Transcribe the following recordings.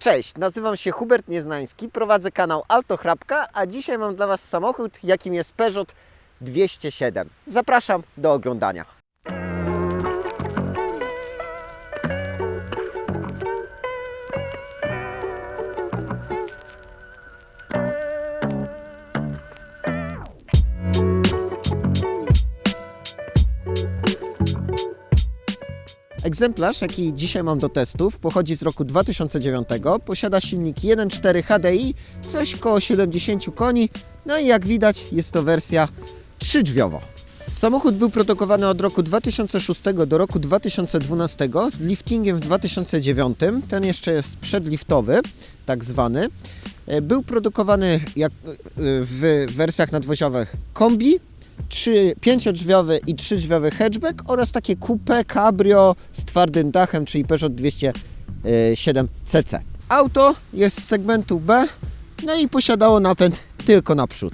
Cześć, nazywam się Hubert Nieznański, prowadzę kanał Autochrapka, a dzisiaj mam dla Was samochód, jakim jest Peugeot 207. Zapraszam do oglądania. Egzemplarz, jaki dzisiaj mam do testów, pochodzi z roku 2009. Posiada silnik 1.4 HDI, coś koło 70 koni. No i jak widać, jest to wersja trzydrzwiowa. Samochód był produkowany od roku 2006 do roku 2012 z liftingiem w 2009. Ten jeszcze jest przedliftowy, tak zwany. E, Był produkowany jak, e, w wersjach nadwoziowych kombi, trzy, pięciodrzwiowy i trzydrzwiowy hatchback oraz takie coupe cabrio z twardym dachem, czyli Peugeot 207 CC. Auto jest z segmentu B, no i posiadało napęd tylko naprzód.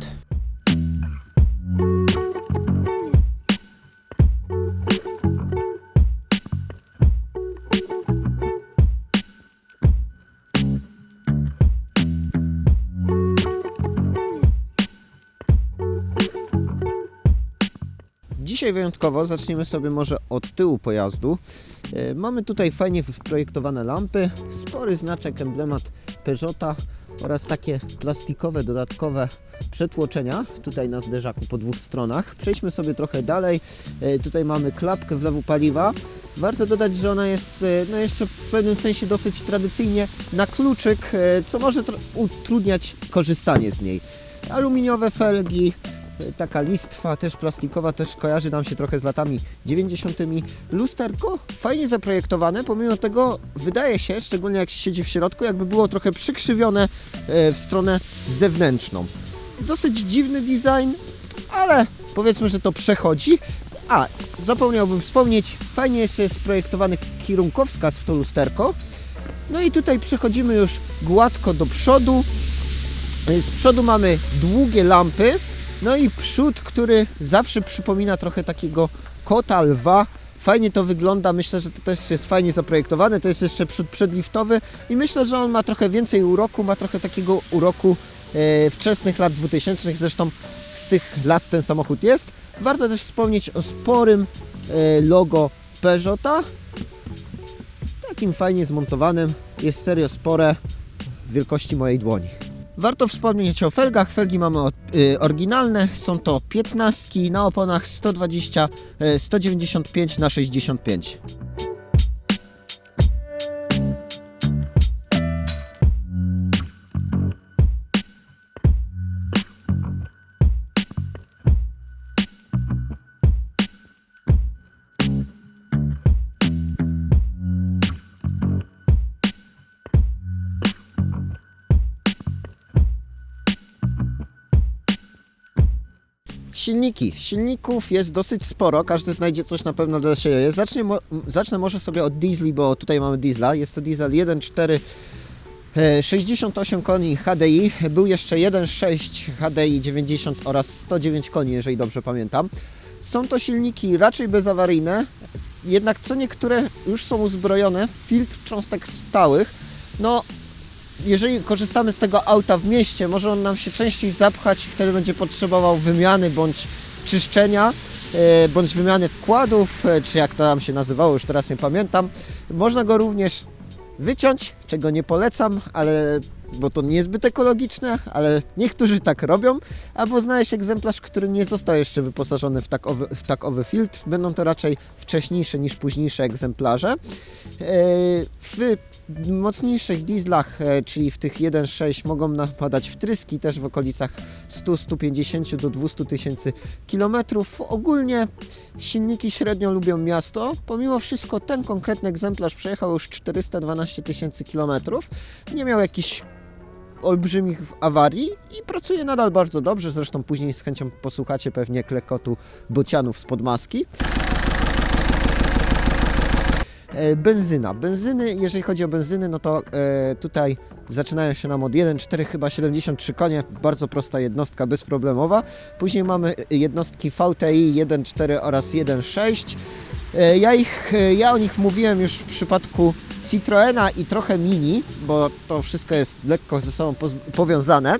Dzisiaj wyjątkowo zaczniemy sobie może od tyłu pojazdu. E, Mamy tutaj fajnie wprojektowane lampy, spory znaczek, emblemat Peugeota oraz takie plastikowe, dodatkowe przetłoczenia tutaj na zderzaku po dwóch stronach. Przejdźmy sobie trochę dalej. E, Tutaj mamy klapkę wlewu paliwa. Warto dodać, że ona jest e, no jeszcze w pewnym sensie dosyć tradycyjnie na kluczyk, co może utrudniać korzystanie z niej. Aluminiowe felgi, taka listwa, też plastikowa, też kojarzy nam się trochę z latami 90. Lusterko fajnie zaprojektowane, pomimo tego wydaje się, szczególnie jak się siedzi w środku, jakby było trochę przykrzywione e, w stronę zewnętrzną. Dosyć dziwny design, ale powiedzmy, że to przechodzi. A, zapomniałbym wspomnieć, fajnie jeszcze jest projektowany kierunkowskaz w to lusterko. No i tutaj przechodzimy już gładko do przodu. Z przodu mamy długie lampy, no i przód, który zawsze przypomina trochę takiego kota, lwa. Fajnie to wygląda, myślę, że to też jest fajnie zaprojektowane. To jest jeszcze przód przedliftowy i myślę, że on ma trochę więcej uroku, ma trochę takiego uroku e, wczesnych lat 2000. Zresztą z tych lat ten samochód jest. Warto też wspomnieć o sporym e, logo Peugeota. Takim fajnie zmontowanym. Jest serio spore wielkości mojej dłoni. Warto wspomnieć o felgach. Felgi mamy y, oryginalne, są to 15 na oponach 120, y, 195 na 65. Silniki. Silników jest dosyć sporo, każdy znajdzie coś na pewno dla siebie. Zacznę, mo- zacznę może sobie od diesli, bo tutaj mamy diesla. Jest to diesel 1.4 e, 68 koni HDI. Był jeszcze 1.6 HDI 90 oraz 109 koni, jeżeli dobrze pamiętam. Są to silniki raczej bezawaryjne, jednak co niektóre już są uzbrojone w filtr cząstek stałych. No, jeżeli korzystamy z tego auta w mieście, może on nam się częściej zapchać, wtedy będzie potrzebował wymiany bądź czyszczenia, e, bądź wymiany wkładów, e, czy jak to nam się nazywało, już teraz nie pamiętam. Można go również wyciąć, czego nie polecam, ale bo to niezbyt ekologiczne, ale niektórzy tak robią, albo znaleźć egzemplarz, który nie został jeszcze wyposażony w takowy, w takowy filtr. Będą to raczej wcześniejsze niż późniejsze egzemplarze. E, W mocniejszych dieslach, e, czyli w tych 1.6 mogą napadać wtryski też w okolicach 100-150 do 200 tysięcy kilometrów. Ogólnie silniki średnio lubią miasto. Pomimo wszystko ten konkretny egzemplarz przejechał już 412 tysięcy kilometrów. Nie miał jakichś olbrzymich awarii i pracuje nadal bardzo dobrze. Zresztą później z chęcią posłuchacie pewnie klekotu bocianów spod maski. E, Benzyna. Benzyny, jeżeli chodzi o benzyny, no to e, tutaj zaczynają się nam od 1,4 chyba 73 konie, bardzo prosta jednostka, bezproblemowa. Później mamy jednostki VTI 1,4 oraz 1,6. E, Ja, ich, e, ja o nich mówiłem już w przypadku Citroena i trochę Mini, bo to wszystko jest lekko ze sobą powiązane.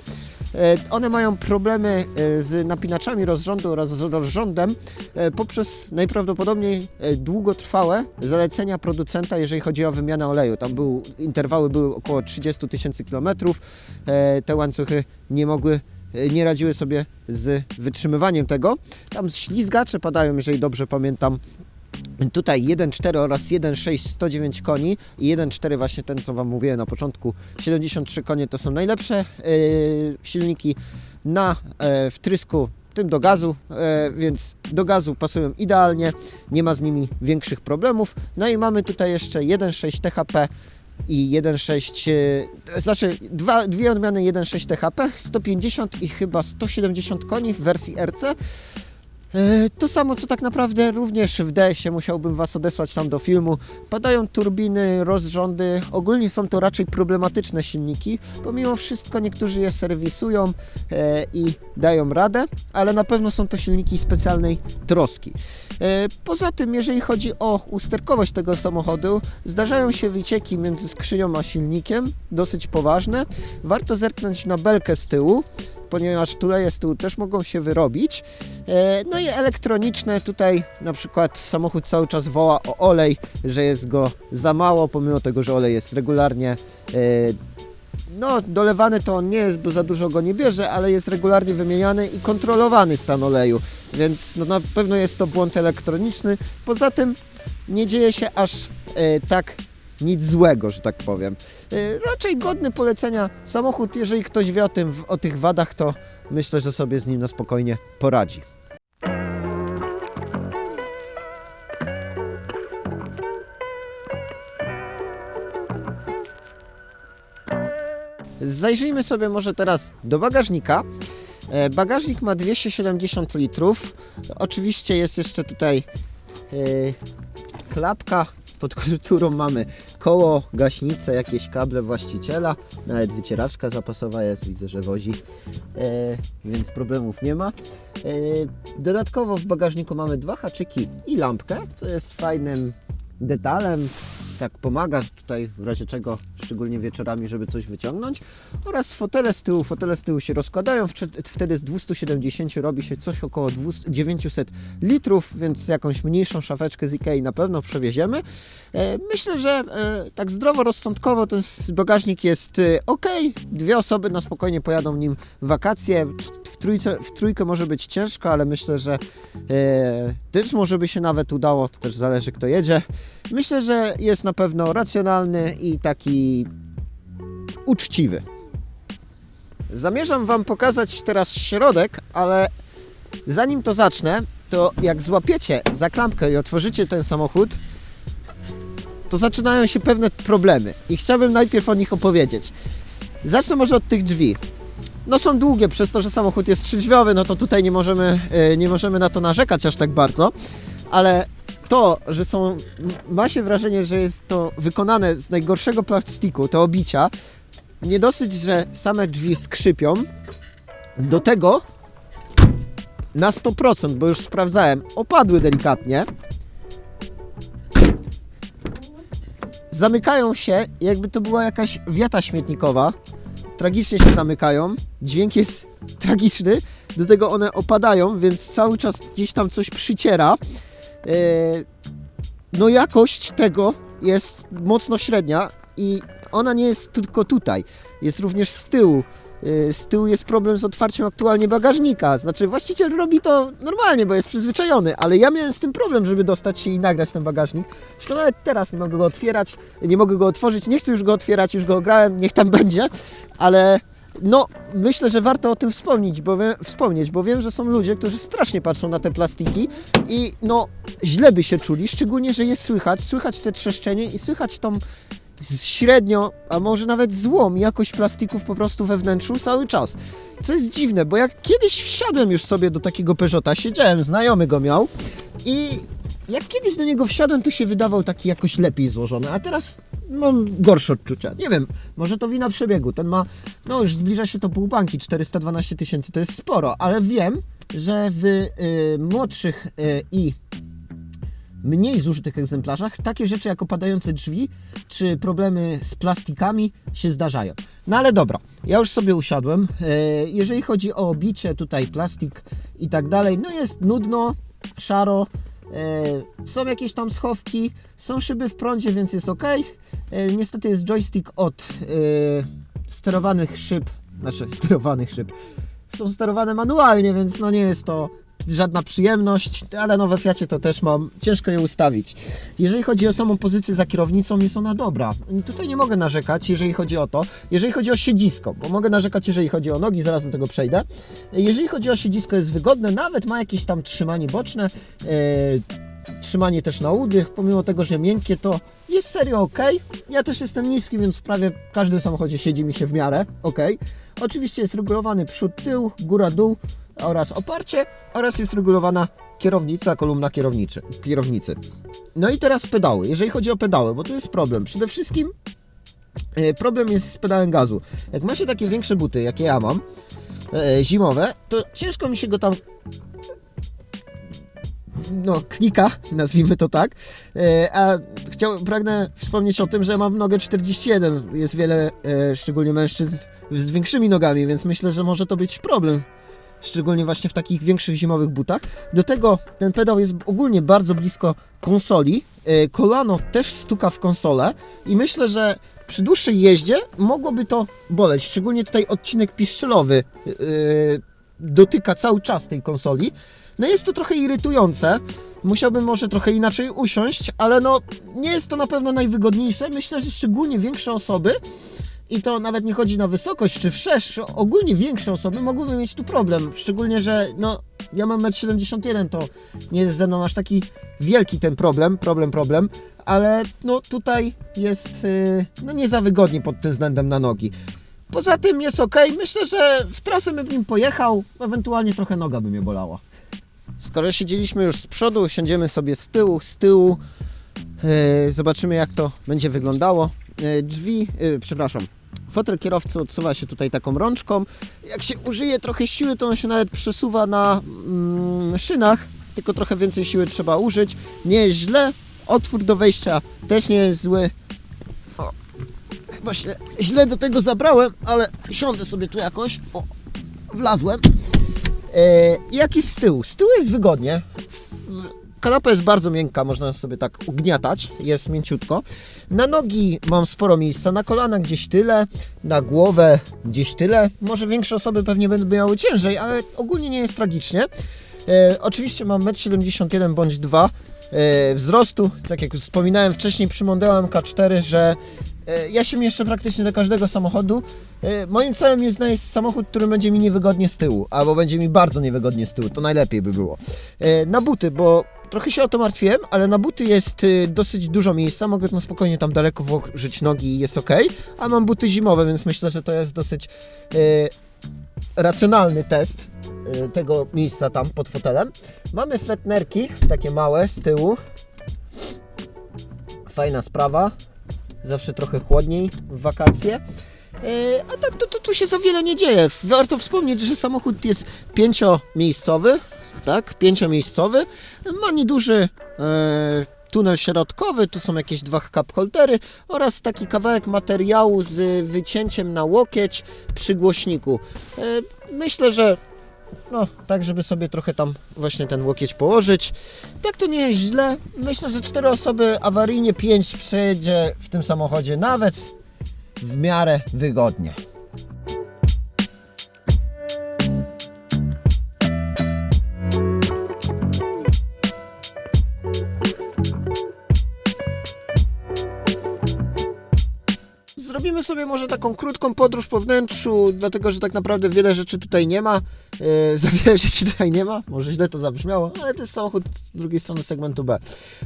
E, One mają problemy e, z napinaczami rozrządu oraz z rozrządem e, poprzez najprawdopodobniej długotrwałe zalecenia producenta, jeżeli chodzi o wymianę oleju. Tam był, interwały były około 30 tysięcy kilometrów. Te łańcuchy nie mogły, nie radziły sobie z wytrzymywaniem tego. Tam ślizgacze padają, jeżeli dobrze pamiętam. Tutaj 1.4 oraz 1.6 109 koni i 1.4 właśnie ten co Wam mówiłem na początku 73 konie to są najlepsze e, silniki na e, wtrysku tym do gazu, e, więc do gazu pasują idealnie, nie ma z nimi większych problemów. No i mamy tutaj jeszcze 1.6 THP i 1.6, e, znaczy dwa, dwie odmiany 1.6 THP, 150 i chyba 170 koni w wersji RC. E, To samo, co tak naprawdę również w DS-ie musiałbym Was odesłać tam do filmu. Padają turbiny, rozrządy. Ogólnie są to raczej problematyczne silniki. Pomimo wszystko niektórzy je serwisują e, i dają radę, ale na pewno są to silniki specjalnej troski. E, Poza tym, jeżeli chodzi o usterkowość tego samochodu, zdarzają się wycieki między skrzynią a silnikiem, dosyć poważne. Warto zerknąć na belkę z tyłu, ponieważ tuleje z tyłu też mogą się wyrobić. E, No i elektroniczne, tutaj na przykład samochód cały czas woła o olej, że jest go za mało, pomimo tego, że olej jest regularnie e, no, dolewany to on nie jest, bo za dużo go nie bierze, ale jest regularnie wymieniany i kontrolowany stan oleju, więc no, na pewno jest to błąd elektroniczny. Poza tym nie dzieje się aż e, tak nic złego, że tak powiem. E, raczej godny polecenia samochód, jeżeli ktoś wie o, tym, o tych wadach, to myślę, że sobie z nim na spokojnie poradzi. Zajrzyjmy sobie może teraz do bagażnika. E, Bagażnik ma 270 litrów. Oczywiście jest jeszcze tutaj e, klapka, pod którą mamy koło, gaśnicę, jakieś kable właściciela, nawet wycieraczka zapasowa jest, widzę, że wozi, e, więc problemów nie ma. E, dodatkowo w bagażniku mamy dwa haczyki i lampkę, co jest fajnym detalem, tak pomaga tutaj w razie czego, szczególnie wieczorami, żeby coś wyciągnąć. Oraz fotele z tyłu, fotele z tyłu się rozkładają, wtedy z 270 robi się coś około 200, 900 litrów, więc jakąś mniejszą szafeczkę z Ikei na pewno przewieziemy. E, Myślę, że e, tak zdroworozsądkowo ten s- bagażnik jest ok. Dwie osoby na spokojnie pojadą nim wakacje. W, trójce, w trójkę może być ciężko, ale myślę, że e, też może by się nawet udało. To też zależy kto jedzie. Myślę, że jest na pewno racjonalny i taki uczciwy. Zamierzam Wam pokazać teraz środek, ale zanim to zacznę, to jak złapiecie za klamkę i otworzycie ten samochód, to zaczynają się pewne problemy i chciałbym najpierw o nich opowiedzieć. Zacznę może od tych drzwi. No są długie, przez to, że samochód jest trzydrzwiowy, no to tutaj nie możemy, e, nie możemy na to narzekać aż tak bardzo, ale to, że są, ma się wrażenie, że jest to wykonane z najgorszego plastiku, te obicia, nie dosyć, że same drzwi skrzypią, do tego na 100%, bo już sprawdzałem, opadły delikatnie. Zamykają się, jakby to była jakaś wiata śmietnikowa. Tragicznie się zamykają. Dźwięk jest tragiczny. Do tego one opadają, więc cały czas gdzieś tam coś przyciera. Eee, No jakość tego jest mocno średnia i ona nie jest tylko tutaj. Jest również z tyłu. Yy, Z tyłu jest problem z otwarciem aktualnie bagażnika. Znaczy, właściciel robi to normalnie, bo jest przyzwyczajony, ale ja miałem z tym problem, żeby dostać się i nagrać ten bagażnik. Zresztą nawet teraz nie mogę go otwierać, nie mogę go otworzyć, nie chcę już go otwierać, już go grałem, niech tam będzie, ale no, myślę, że warto o tym wspomnieć, bo wiem, wspomnieć, bo wiem, że są ludzie, którzy strasznie patrzą na te plastiki i no, źle by się czuli, szczególnie, że je słychać, słychać te trzeszczenie i słychać tą średnio, a może nawet złą jakość plastików po prostu we wnętrzu cały czas. Co jest dziwne, bo jak kiedyś wsiadłem już sobie do takiego Peugeota, siedziałem, znajomy go miał i jak kiedyś do niego wsiadłem, to się wydawał taki jakoś lepiej złożony, a teraz mam gorsze odczucia. Nie wiem, może to wina przebiegu. Ten ma, no już zbliża się to pół banki, 412 tysięcy, to jest sporo, ale wiem, że w y, młodszych y, i mniej zużytych egzemplarzach takie rzeczy jak opadające drzwi czy problemy z plastikami się zdarzają. No ale dobra, ja już sobie usiadłem. E, Jeżeli chodzi o obicie, tutaj plastik i tak dalej, no jest nudno, szaro. E, Są jakieś tam schowki, są szyby w prądzie, więc jest ok. Niestety jest joystick od e, sterowanych szyb, znaczy sterowanych szyb. Są sterowane manualnie, więc no nie jest to żadna przyjemność, ale no we Fiacie to też mam, ciężko je ustawić. Jeżeli chodzi o samą pozycję za kierownicą, jest ona dobra. Tutaj nie mogę narzekać, jeżeli chodzi o to. Jeżeli chodzi o siedzisko, bo mogę narzekać, jeżeli chodzi o nogi, zaraz do tego przejdę. Jeżeli chodzi o siedzisko, jest wygodne, nawet ma jakieś tam trzymanie boczne, e, trzymanie też na udych, pomimo tego, że miękkie, to jest serio ok. Ja też jestem niski, więc w prawie każdym samochodzie siedzi mi się w miarę ok. Oczywiście jest regulowany przód, tył, góra, dół oraz oparcie oraz jest regulowana kierownica, kolumna kierowniczy, kierownicy. No i teraz pedały. Jeżeli chodzi o pedały, bo to jest problem. Przede wszystkim e, problem jest z pedałem gazu. Jak ma się takie większe buty, jakie ja mam, e, zimowe, to ciężko mi się go tam no, knika, nazwijmy to tak. E, A chciał, pragnę wspomnieć o tym, że mam nogę 41. Jest wiele, szczególnie mężczyzn, z większymi nogami, więc myślę, że może to być problem. Szczególnie właśnie w takich większych zimowych butach. Do tego ten pedał jest ogólnie bardzo blisko konsoli. E, Kolano też stuka w konsolę i myślę, że przy dłuższej jeździe mogłoby to boleć. Szczególnie tutaj odcinek piszczelowy e, dotyka cały czas tej konsoli. No jest to trochę irytujące. Musiałbym może trochę inaczej usiąść, ale no nie jest to na pewno najwygodniejsze. Myślę, że szczególnie większe osoby i to nawet nie chodzi na wysokość czy wszerz, ogólnie większe osoby mogłyby mieć tu problem. Szczególnie, że no ja mam 1,71 m, to nie jest ze mną aż taki wielki ten problem, problem, problem, ale no tutaj jest yy, no nie za wygodnie pod tym względem na nogi. Poza tym jest ok. Myślę, że w trasę bym nim pojechał, ewentualnie trochę noga by mnie bolała. Skoro siedzieliśmy już z przodu, siądziemy sobie z tyłu, z tyłu. E, zobaczymy jak to będzie wyglądało. E, drzwi, e, przepraszam, fotel kierowcy odsuwa się tutaj taką rączką. Jak się użyje trochę siły, to on się nawet przesuwa na mm, szynach, tylko trochę więcej siły trzeba użyć. Nie jest źle. Otwór do wejścia też nie jest zły. O, chyba się źle do tego zabrałem, ale siądę sobie tu jakoś. O, wlazłem. E, jak jest z tyłu? Z tyłu jest wygodnie. Kanapa jest bardzo miękka, można sobie tak ugniatać, jest mięciutko. Na nogi mam sporo miejsca, na kolana gdzieś tyle, na głowę gdzieś tyle. Może większe osoby pewnie będą miały ciężej, ale ogólnie nie jest tragicznie. E, oczywiście mam 1,71 m bądź 2 e, wzrostu. Tak jak wspominałem wcześniej przy Mondeo MK4, że e, ja się mieszczę praktycznie do każdego samochodu. E, Moim celem jest znaleźć samochód, który będzie mi niewygodnie z tyłu, albo będzie mi bardzo niewygodnie z tyłu, to najlepiej by było. E, Na buty, bo trochę się o to martwiłem, ale na buty jest e, dosyć dużo miejsca, mogę na spokojnie tam daleko włożyć nogi i jest ok, a mam buty zimowe, więc myślę, że to jest dosyć e, racjonalny test e, tego miejsca tam pod fotelem. Mamy fletnerki, takie małe z tyłu. Fajna sprawa. Zawsze trochę chłodniej w wakacje. A tak to, to tu się za wiele nie dzieje. Warto wspomnieć, że samochód jest pięciomiejscowy, tak, pięciomiejscowy. Ma nieduży e, tunel środkowy, tu są jakieś dwa cup holdery oraz taki kawałek materiału z wycięciem na łokieć przy głośniku. E, myślę, że no, tak, żeby sobie trochę tam właśnie ten łokieć położyć. Tak to nie jest źle. Myślę, że cztery osoby awaryjnie, pięć przejedzie w tym samochodzie nawet w miarę wygodnie. Zrobimy sobie może taką krótką podróż po wnętrzu, dlatego że tak naprawdę wiele rzeczy tutaj nie ma. E, za wiele rzeczy tutaj nie ma. Może źle to zabrzmiało, ale to jest samochód z drugiej strony segmentu B.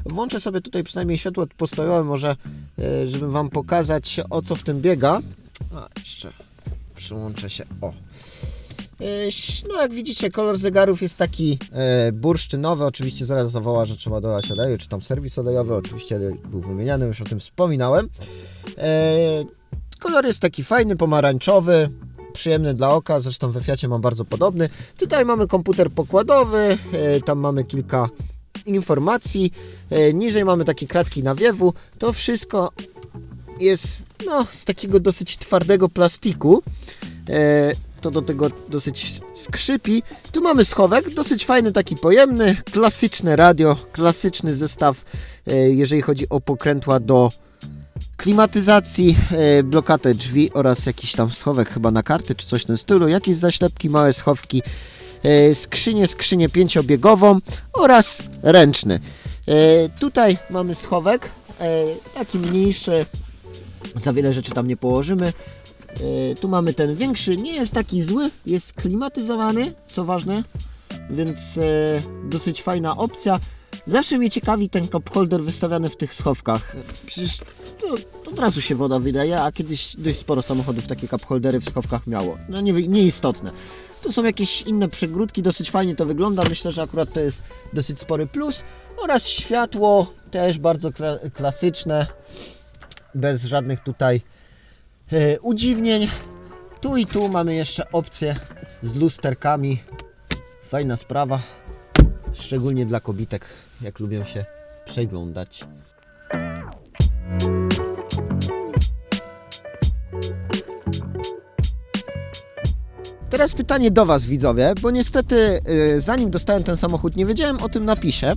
Włączę sobie tutaj przynajmniej światło postojowe, może e, żeby Wam pokazać o co w tym biega. A, jeszcze przyłączę się. O. E, No, jak widzicie, kolor zegarów jest taki e, bursztynowy. Oczywiście zaraz zawoła, że trzeba dodać oleju, czy tam serwis olejowy. Oczywiście był wymieniany, już o tym wspominałem. E, kolor jest taki fajny, pomarańczowy, przyjemny dla oka. Zresztą we Fiacie mam bardzo podobny. Tutaj mamy komputer pokładowy, e, tam mamy kilka informacji. E, niżej mamy takie kratki nawiewu. To wszystko jest no, z takiego dosyć twardego plastiku. E, to do tego dosyć skrzypi. Tu mamy schowek, dosyć fajny, taki pojemny, klasyczne radio, klasyczny zestaw, jeżeli chodzi o pokrętła do klimatyzacji, e, blokadę drzwi oraz jakiś tam schowek chyba na karty czy coś w tym stylu, jakieś zaślepki, małe schowki, e, skrzynię, skrzynię pięciobiegową oraz ręczny. E, Tutaj mamy schowek, taki mniejszy, za wiele rzeczy tam nie położymy. Tu mamy ten większy, nie jest taki zły, jest klimatyzowany, co ważne, więc dosyć fajna opcja. Zawsze mnie ciekawi ten cup holder wystawiany w tych schowkach. Przecież to, od razu się woda wydaje, a kiedyś dość sporo samochodów takie cup holdery w schowkach miało. No nie, nieistotne. Tu są jakieś inne przegródki, dosyć fajnie to wygląda. Myślę, że akurat to jest dosyć spory plus. Oraz światło też bardzo kla- klasyczne, bez żadnych tutaj e, udziwnień. Tu i tu mamy jeszcze opcję z lusterkami. Fajna sprawa, szczególnie dla kobitek, jak lubią się przeglądać. Teraz pytanie do Was, widzowie, bo niestety y, zanim dostałem ten samochód, nie wiedziałem o tym napisie.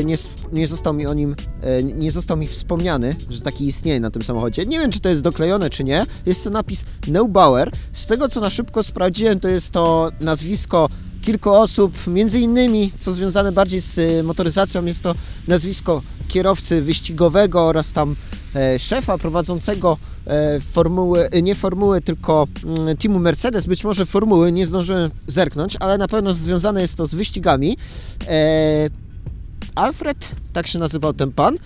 Y, nie, nie został mi o nim, y, nie został mi wspomniany, że taki istnieje na tym samochodzie. Nie wiem, czy to jest doklejone, czy nie. Jest to napis Neubauer. Z tego, co na szybko sprawdziłem, to jest to nazwisko kilku osób, między innymi, co związane bardziej z y, motoryzacją, jest to nazwisko kierowcy wyścigowego oraz tam e, szefa prowadzącego e, formuły, e, nie formuły, tylko mm, teamu Mercedes, być może formuły, nie zdążyłem zerknąć, ale na pewno związane jest to z wyścigami. E, Alfred, tak się nazywał ten pan.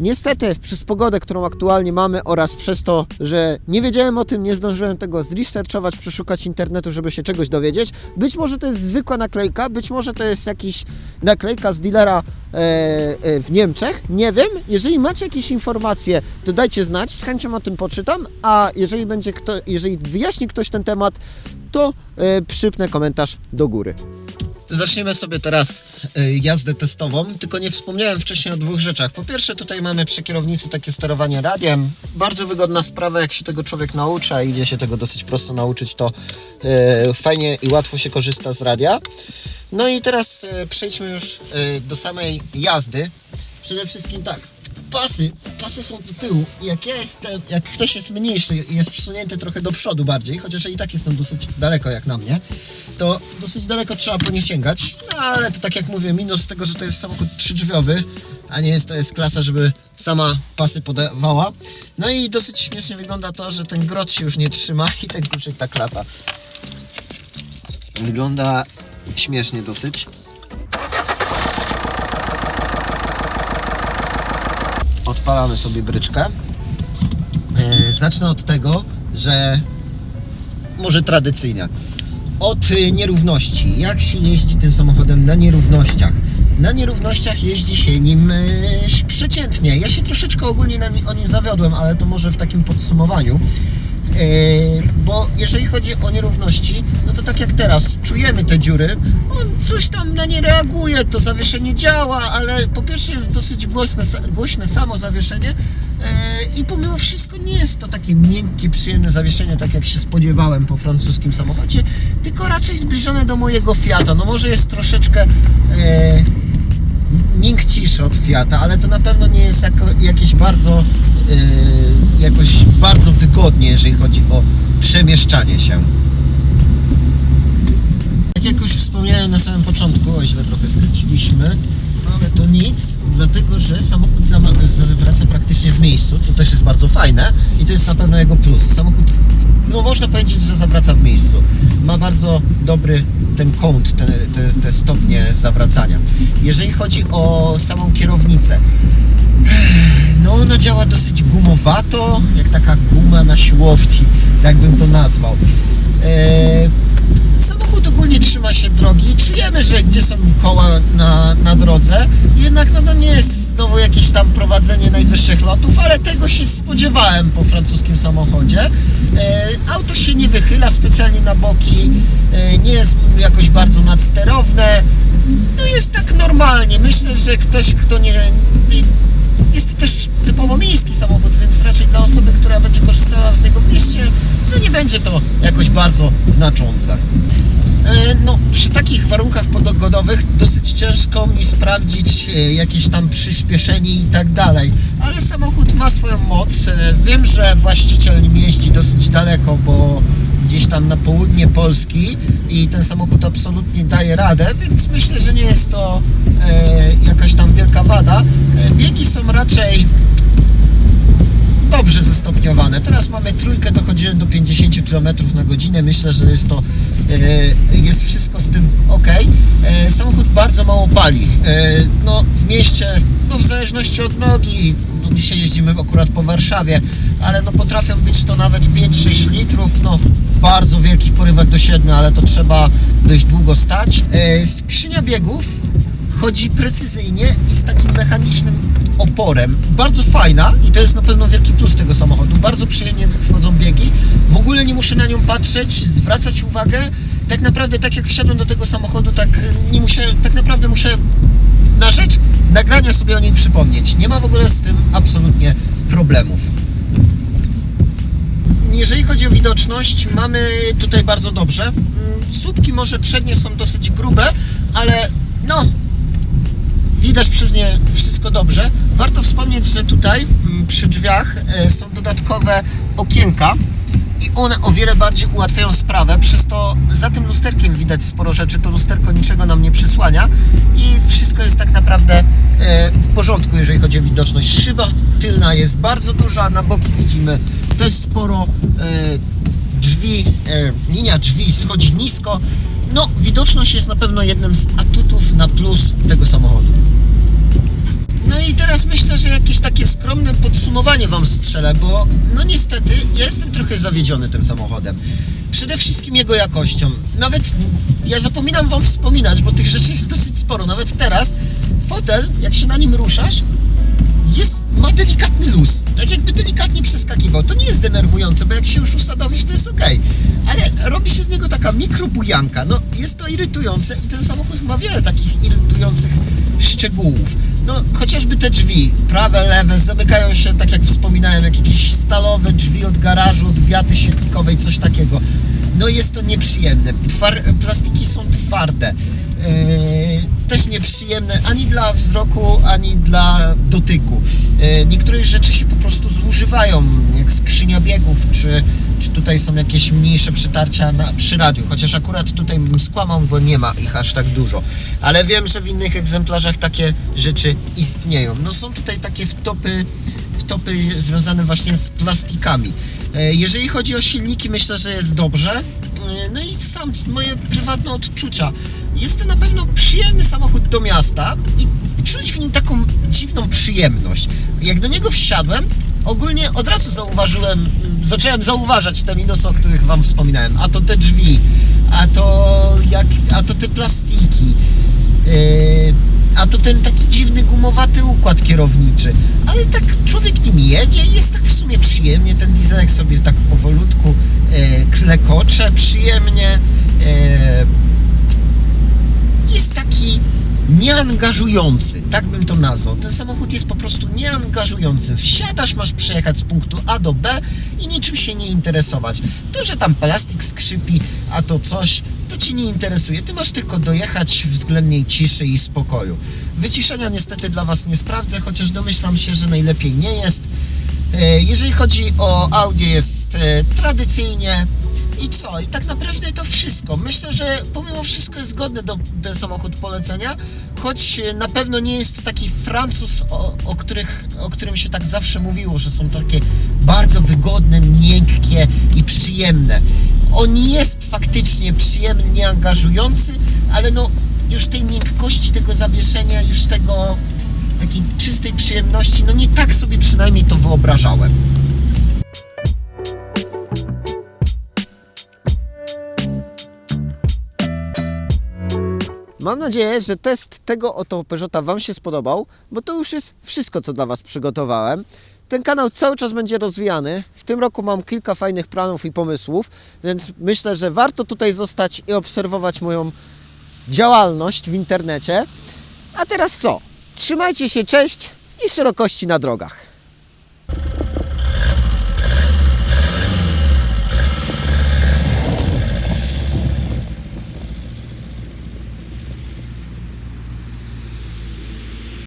Niestety, przez pogodę, którą aktualnie mamy oraz przez to, że nie wiedziałem o tym, nie zdążyłem tego zresearchować, przeszukać internetu, żeby się czegoś dowiedzieć. Być może to jest zwykła naklejka, być może to jest jakiś naklejka z dealera e, e, w Niemczech. Nie wiem. Jeżeli macie jakieś informacje, to dajcie znać, z chęcią o tym poczytam, a jeżeli będzie kto, jeżeli wyjaśni ktoś ten temat, to e, przypnę komentarz do góry. Zaczniemy sobie teraz y, jazdę testową, tylko nie wspomniałem wcześniej o dwóch rzeczach. Po pierwsze, tutaj mamy przy kierownicy takie sterowanie radiem. Bardzo wygodna sprawa, jak się tego człowiek nauczy, a idzie się tego dosyć prosto nauczyć, to y, fajnie i łatwo się korzysta z radia. No i teraz y, przejdźmy już do samej jazdy. Przede wszystkim tak, pasy, pasy są do tyłu. Jak ja jestem, jak ktoś jest mniejszy i jest przesunięty trochę do przodu bardziej, chociaż ja i tak jestem dosyć daleko jak na mnie, to dosyć daleko trzeba po nie sięgać. No ale to tak jak mówię, minus tego, że to jest samochód trzydrzwiowy, a nie jest to jest klasa, żeby sama pasy podawała. No i dosyć śmiesznie wygląda to, że ten grot się już nie trzyma i ten kluczyk tak lata. Wygląda śmiesznie dosyć. Odpalamy sobie bryczkę. E, Zacznę od tego, że może tradycyjnie. Od y, nierówności. Jak się jeździ tym samochodem na nierównościach? Na nierównościach jeździ się nim y, przeciętnie. Ja się troszeczkę ogólnie o nim zawiodłem, ale to może w takim podsumowaniu. E, bo jeżeli chodzi o nierówności, no to tak jak teraz, czujemy te dziury, on coś tam na nie reaguje, to zawieszenie działa, ale po pierwsze jest dosyć głośne, głośne samo zawieszenie e, i pomimo wszystko nie jest to takie miękkie, przyjemne zawieszenie, tak jak się spodziewałem po francuskim samochodzie, tylko raczej zbliżone do mojego Fiata. No może jest troszeczkę e, miękciszy od Fiata, ale to na pewno nie jest jako, jakieś bardzo jakoś bardzo wygodnie, jeżeli chodzi o przemieszczanie się. Tak jak już wspomniałem na samym początku, o źle trochę skręciliśmy, ale to nic, dlatego że samochód zawraca praktycznie w miejscu, co też jest bardzo fajne i to jest na pewno jego plus. Samochód, no można powiedzieć, że zawraca w miejscu. Ma bardzo dobry ten kąt, te, te, te stopnie zawracania. Jeżeli chodzi o samą kierownicę, no ona działa dosyć gumowato, jak taka guma na siłowni, tak bym to nazwał. Eee, samochód ogólnie trzyma się drogi, czujemy, że gdzie są koła na, na drodze, jednak no, to nie jest znowu jakieś tam prowadzenie najwyższych lotów, ale tego się spodziewałem po francuskim samochodzie. Eee, auto się się nie wychyla specjalnie na boki, e, nie jest jakoś bardzo nadsterowne. No jest tak normalnie. Myślę, że ktoś, kto nie... jest to też typowo miejski samochód, więc raczej dla osoby, która będzie korzystała z niego w mieście, no nie będzie to jakoś bardzo znaczące. E, No, przy takich warunkach pogodowych dosyć ciężko mi sprawdzić e, jakieś tam przyspieszenie i tak dalej, ale samochód ma swoją moc. E, Wiem, że właściciel nim jeździ dosyć daleko, bo gdzieś tam na południe Polski i ten samochód absolutnie daje radę, więc myślę, że nie jest to e, jakaś tam wielka wada. E, biegi są raczej dobrze zestopniowane. Teraz mamy trójkę, dochodziłem do 50 km na godzinę. Myślę, że jest to e, jest wszystko z tym ok. E, samochód bardzo mało pali. E, no, w mieście, no, w zależności od nogi, no, dzisiaj jeździmy akurat po Warszawie, ale no, potrafią być to nawet 5-6 litrów. No, w bardzo wielkich porywach do 7, ale to trzeba dość długo stać. E, skrzynia biegów chodzi precyzyjnie i z takim mechanicznym oporem. Bardzo fajna i to jest na pewno wielki plus tego samochodu. Bardzo przyjemnie wchodzą biegi. W ogóle nie muszę na nią patrzeć, zwracać uwagę. Tak naprawdę, tak jak wsiadłem do tego samochodu, tak nie muszę, tak naprawdę muszę na rzecz nagrania sobie o niej przypomnieć. Nie ma w ogóle z tym absolutnie problemów. Chodzi o widoczność, mamy tutaj bardzo dobrze. Mm, Słupki może przednie są dosyć grube, ale no, widać przez nie wszystko dobrze. Warto wspomnieć, że tutaj mm, przy drzwiach e, są dodatkowe okienka i one o wiele bardziej ułatwiają sprawę, przez to za tym lusterkiem widać sporo rzeczy, to lusterko niczego nam nie przysłania i wszystko jest tak naprawdę e, w porządku, jeżeli chodzi o widoczność. Szyba tylna jest bardzo duża, na boki widzimy też sporo e, drzwi, e, linia drzwi schodzi nisko. No, widoczność jest na pewno jednym z atutów na plus tego samochodu. No i teraz myślę, że jakieś takie skromne podsumowanie Wam strzelę, bo no niestety ja jestem trochę zawiedziony tym samochodem. Przede wszystkim jego jakością. Nawet ja zapominam Wam wspominać, bo tych rzeczy jest dosyć sporo. Nawet teraz fotel, jak się na nim ruszasz, jest, ma delikatny luz. Tak jakby delikatnie przeskakiwał. To nie jest denerwujące, bo jak się już usadowisz, to jest ok. Ale robi się z niego taka mikrobujanka. No, jest to irytujące i ten samochód ma wiele takich irytujących szczegółów. No, chociażby te drzwi, prawe, lewe, zamykają się, tak jak wspominałem, jak jakieś stalowe drzwi od garażu, od wiaty świetlikowej, coś takiego. No, jest to nieprzyjemne. Twar plastiki są twarde. Yy, też nieprzyjemne ani dla wzroku, ani dla dotyku. Yy, niektóre rzeczy się po prostu zużywają, jak skrzynia biegów, czy, czy tutaj są jakieś mniejsze przytarcia na, przy radiu, chociaż akurat tutaj bym skłamał, bo nie ma ich aż tak dużo. Ale wiem, że w innych egzemplarzach takie rzeczy istnieją. No są tutaj takie wtopy, wtopy związane właśnie z plastikami. Yy, jeżeli chodzi o silniki, myślę, że jest dobrze. Yy, No i sam moje prywatne odczucia. Jest to na pewno przyjemny samochód do miasta i czuć w nim taką dziwną przyjemność. Jak do niego wsiadłem, ogólnie od razu zauważyłem, mm, zacząłem zauważać te minusy, o których Wam wspominałem. A to te drzwi, a to, jak, a to te plastiki. Yy, a to ten taki dziwny gumowaty układ kierowniczy. Ale tak człowiek nim jedzie i jest tak w sumie przyjemnie. Ten dieselek sobie tak powolutku e, klekocze przyjemnie. E, nieangażujący, tak bym to nazwał. Ten samochód jest po prostu nieangażujący. Wsiadasz, masz przejechać z punktu A do B i niczym się nie interesować. To, że tam plastik skrzypi, a to coś, to Cię nie interesuje. Ty masz tylko dojechać w względnej ciszy i spokoju. Wyciszenia niestety dla Was nie sprawdzę, chociaż domyślam się, że najlepiej nie jest. E, Jeżeli chodzi o audio, jest e, tradycyjnie i co? I tak naprawdę to wszystko. Myślę, że pomimo wszystko jest godny do ten samochód polecenia, choć e, na pewno nie jest to taki Francuz, o, o, których, o którym się tak zawsze mówiło, że są takie bardzo wygodne, miękkie i przyjemne. On jest faktycznie przyjemny, nieangażujący, ale no już tej miękkości tego zawieszenia, już tego takiej czystej przyjemności, no nie tak sobie przynajmniej to wyobrażałem. Mam nadzieję, że test tego oto Peugeota Wam się spodobał, bo to już jest wszystko, co dla Was przygotowałem. ten kanał cały czas będzie rozwijany. W tym roku mam kilka fajnych planów i pomysłów, więc myślę, że warto tutaj zostać i obserwować moją działalność w internecie. A teraz co? Trzymajcie się, cześć i szerokości na drogach.